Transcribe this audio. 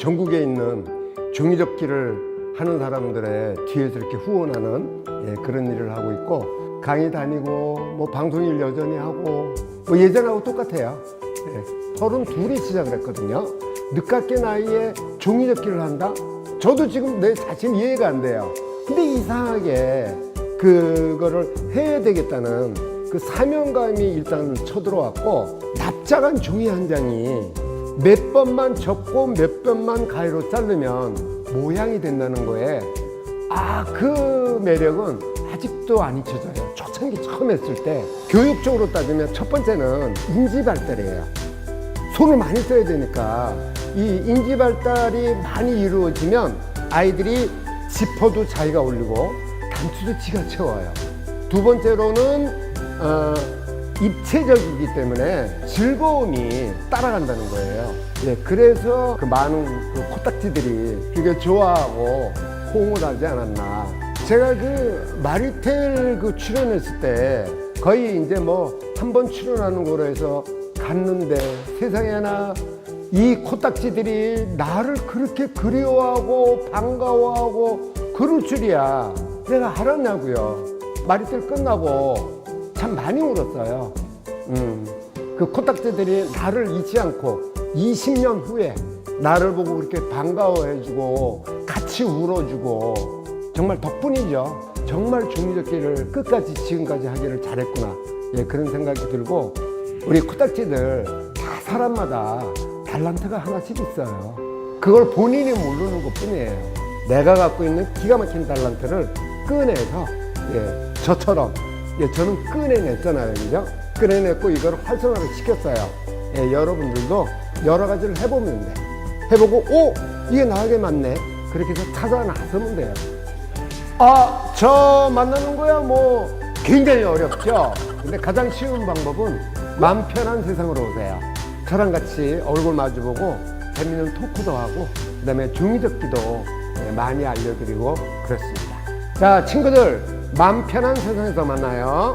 전국에 있는 종이접기를 하는 사람들의 뒤에서 이렇게 후원하는 예, 그런 일을 하고 있고 강의 다니고 뭐 방송일 여전히 하고 뭐 예전하고 똑같아요. 예, 서른 둘이 시작을 했거든요. 늦깎이 나이에 종이접기를 한다? 저도 지금 내 자신 이해가 안 돼요. 근데 이상하게 그거를 해야 되겠다는 그 사명감이 일단 쳐들어왔고 납작한 종이 한 장이 몇 번만 접고 몇 번만 가위로 자르면 모양이 된다는 거에 아 그 매력은 아직도 안 잊혀져요. 초창기 처음 했을 때 교육적으로 따지면 첫 번째는 인지 발달이에요. 손을 많이 써야 되니까 이 인지 발달이 많이 이루어지면 아이들이 지퍼도 자기가 올리고 단추도 지가 채워요. 두 번째로는 어, 입체적이기 때문에 즐거움이 따라간다는 거예요. 예, 그래서 그 많은 그 코딱지들이 되게 좋아하고 호응을 하지 않았나. 제가 그 마리텔 그 출연했을 때 거의 이제 뭐 한 번 출연하는 거로 해서 갔는데 세상에나 이 코딱지들이 나를 그렇게 그리워하고 반가워하고 그럴 줄이야 내가 알았냐고요 마리텔 끝나고 참 많이 울었어요 음, 그 코딱지들이 나를 잊지 않고 20년 후에 나를 보고 그렇게 반가워해주고 같이 울어주고 정말 덕분이죠 정말 종이접기를 끝까지 지금까지 하기를 잘했구나 예, 그런 생각이 들고 우리 코딱지들 다 사람마다 달란트가 하나씩 있어요. 그걸 본인이 모르는 것 뿐이에요. 내가 갖고 있는 기가 막힌 달란트를 꺼내서, 예, 저처럼, 예, 저는 꺼내냈잖아요. 그죠? 꺼내냈고 이걸 활성화를 시켰어요. 예, 여러분들도 여러 가지를 해보면 돼. 해보고, 오! 이게 나에게 맞네. 그렇게 해서 찾아 나서면 돼요. 아, 저 만나는 거야 뭐 굉장히 어렵죠. 근데 가장 쉬운 방법은 마음 편한 세상으로 오세요. 저랑 같이 얼굴 마주보고 재밌는 토크도 하고 그다음에 종이접기도 예, 많이 알려드리고 그렇습니다. 자, 친구들 마음 편한 세상에서 만나요.